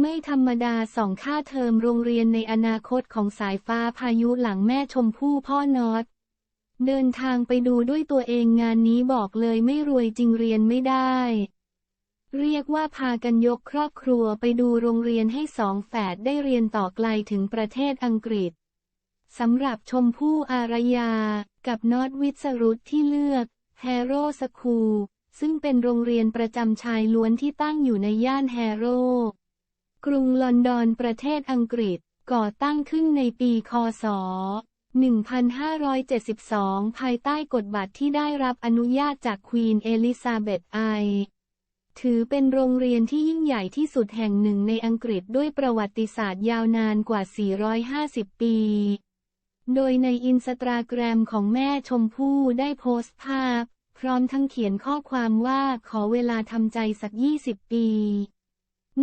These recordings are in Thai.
ไม่ธรรมดาสองค่าเทอมโรงเรียนในอนาคตของสายฟ้าพายุหลังแม่ชมพู่พ่อนอตเดินทางไปดูด้วยตัวเองงานนี้บอกเลยไม่รวยจริงเรียนไม่ได้ เรียกว่าพากันยกครอบครัวไปดูโรงเรียนให้สองแฝดได้เรียนต่อไกลถึงประเทศอังกฤษสำหรับชมพู่อารยา กับนอตวิศรุตที่เลือกแฮโร่สคูลซึ่งเป็นโรงเรียนประจำชายล้วนที่ตั้งอยู่ในย่านแฮโร กรุงลอนดอนประเทศอังกฤษก่อตั้งขึ้นในปีคศ 1572 ภายใต้กฎบัตรที่ได้รับอนุญาตจากควีนเอลิซาเบธไอ ถือเป็นโรงเรียนที่ยิ่งใหญ่ที่สุดแห่งหนึ่งในอังกฤษด้วยประวัติศาสตร์ยาวนานกว่า 450 ปี โดยในอินสตาแกรมของแม่ชมพู่ได้โพสต์ภาพ พร้อมทั้งเขียนข้อความว่าขอเวลาทำใจสัก 20 ปี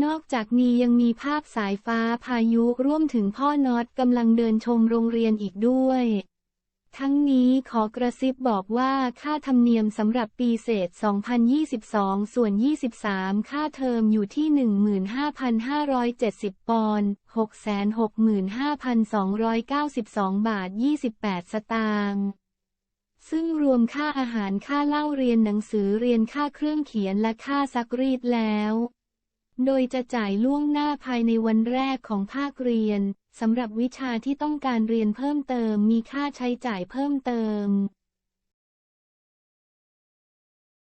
นอกจากนี้ยังมีภาพสายฟ้าพายุร่วมถึงพ่อน็อตกำลังเดินชมโรงเรียนอีกด้วย ทั้งนี้ขอกระซิบบอกว่าค่าธรรมเนียมสำหรับปีเศษ 2022 ส่วน 23 ค่าเทอมอยู่ที่ 15,570 ปอนด์665,292 บาท 28 สตางค์ซึ่งรวมค่าอาหารค่าเล่าเรียนหนังสือเรียนค่าเครื่องเขียนและค่าซักรีดแล้ว โดยจะจ่ายล่วงหน้าภายในวันแรกของภาคเรียน สำหรับวิชาที่ต้องการเรียนเพิ่มเติมมีค่าใช้จ่ายเพิ่มเติม